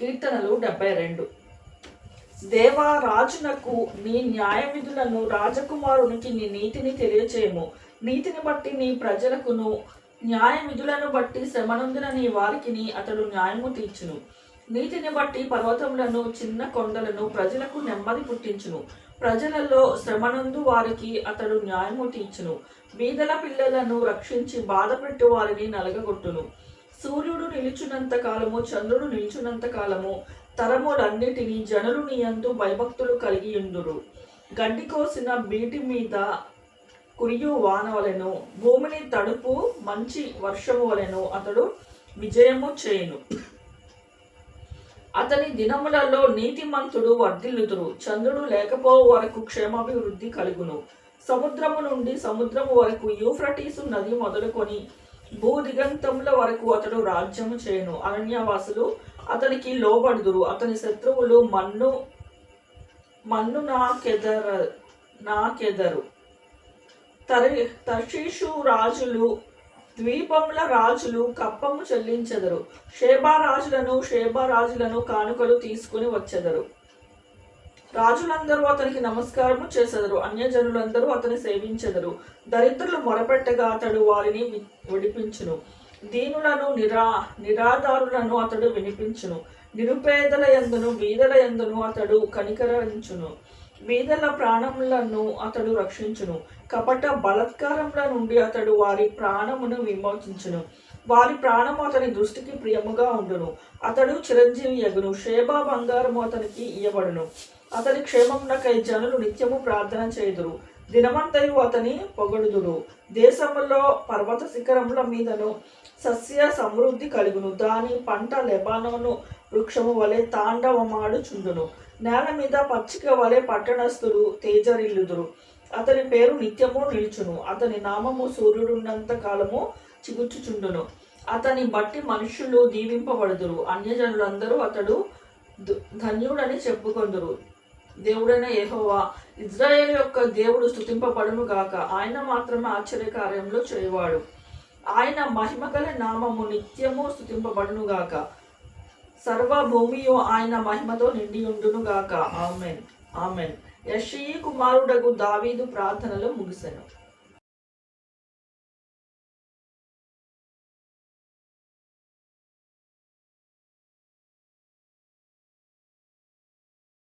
కీర్తనలు డెబ్బై రెండు. దేవా రాజునకు నీ న్యాయ విధులను రాజకుమారునికి నీ నీతిని తెలియచేయము. నీతిని బట్టి నీ ప్రజలకును న్యాయ విధులను బట్టి శ్రమనందున నీ వారికిని అతడు న్యాయము తీర్చును. నీతిని బట్టి పర్వతములను చిన్న కొండలను ప్రజలకు నెమ్మది పుట్టించును. ప్రజలలో శ్రమనందు వారికి అతడు న్యాయము తీర్చును. బీదల పిల్లలను రక్షించి బాధపెట్టు వారిని నలగగొట్టును. సూర్యుడు నిలుచున్నంత కాలము చంద్రుడు నిలుచున్నంత కాలము తరములన్నిటినీ జనులు నీయందు భయభక్తులు కలిగి ఉందురు గడ్డి కోసిన బీటి మీద కురియు వానవలను భూమిని తడుపు మంచి వర్షము వలెను అతడు విజయము చేయను. అతని దినములలో నీతిమంతుడు వర్ధిల్లుదురు. చంద్రుడు లేకపోవు వరకు క్షేమాభివృద్ధి కలుగును. సముద్రము నుండి సముద్రము వరకు యూఫ్రటీసు నది మొదలుకొని భూ దిగంతముల వరకు అతడు రాజ్యము చేయను. అరణ్యవాసులు అతనికి లోబడుదురు. అతని శత్రువులు మన్ను మన్ను నాకెదర నాకెదరు తరి తర్షీషు రాజులు ద్వీపముల రాజులు కప్పము చెల్లించెదరు. షేబా రాజులను షేబా రాజులను కానుకలు తీసుకుని వచ్చెదరు. రాజులందరూ అతనికి నమస్కారము చేసెదరు. అన్యజనులందరూ అతని సేవించెదరు. దరిద్రులు మొరపెట్టగా అతడు వారిని విడిపించును. దీనులను నిరా నిరాధారులను అతడు వినిపించును. నిరుపేదల యందును వీధుల యందును అతడు కనికరించును. బీదల ప్రాణములను అతడు రక్షించును. కపట బలత్కారముల నుండి అతడు వారి ప్రాణమును విమోచించును. వారి ప్రాణము అతని దృష్టికి ప్రియముగా ఉండును. అతడు చిరంజీవి యగును. శేబా బంగారము అతనికి ఇయ్యబడును. అతని క్షేమమునకై జనులు నిత్యము ప్రార్థన చేయుదురు. దినమంతయు అతని పొగడుదురు. దేశములో పర్వత శిఖరముల మీదను సస్య సమృద్ధి కలుగును. దాని పంట లెబానోను వృక్షము వలె తాండవమాడుచుండును. నేల మీద పచ్చిక వలె పట్టణస్థులు తేజరిల్లుదురు. అతని పేరు నిత్యము నిలుచును. అతని నామము సూర్యుడున్నంత కాలము చిగుర్చుచుండును. అతని బట్టి మనుషులు దీవింపబడుదురు. అన్యజనులందరూ అతడు ధన్యుడని చెప్పుకొందురు. దేవుడైన యహోవా ఇజ్రాయేల్ యొక్క దేవుడు స్థుతింపబడును గాక. ఆయన మాత్రమే ఆశ్చర్య కార్యంలో చేయవాడు. ఆయన మహిమగల నామము నిత్యము స్థుతింపబడును గాక. సర్వభూమియో ఆయన మహిమతో నిండి ఉండును గాక. ఆమెన్. ఆమెన్. యషీ కుమారుడకు దావీదు ప్రార్థనలు ముగిసెను.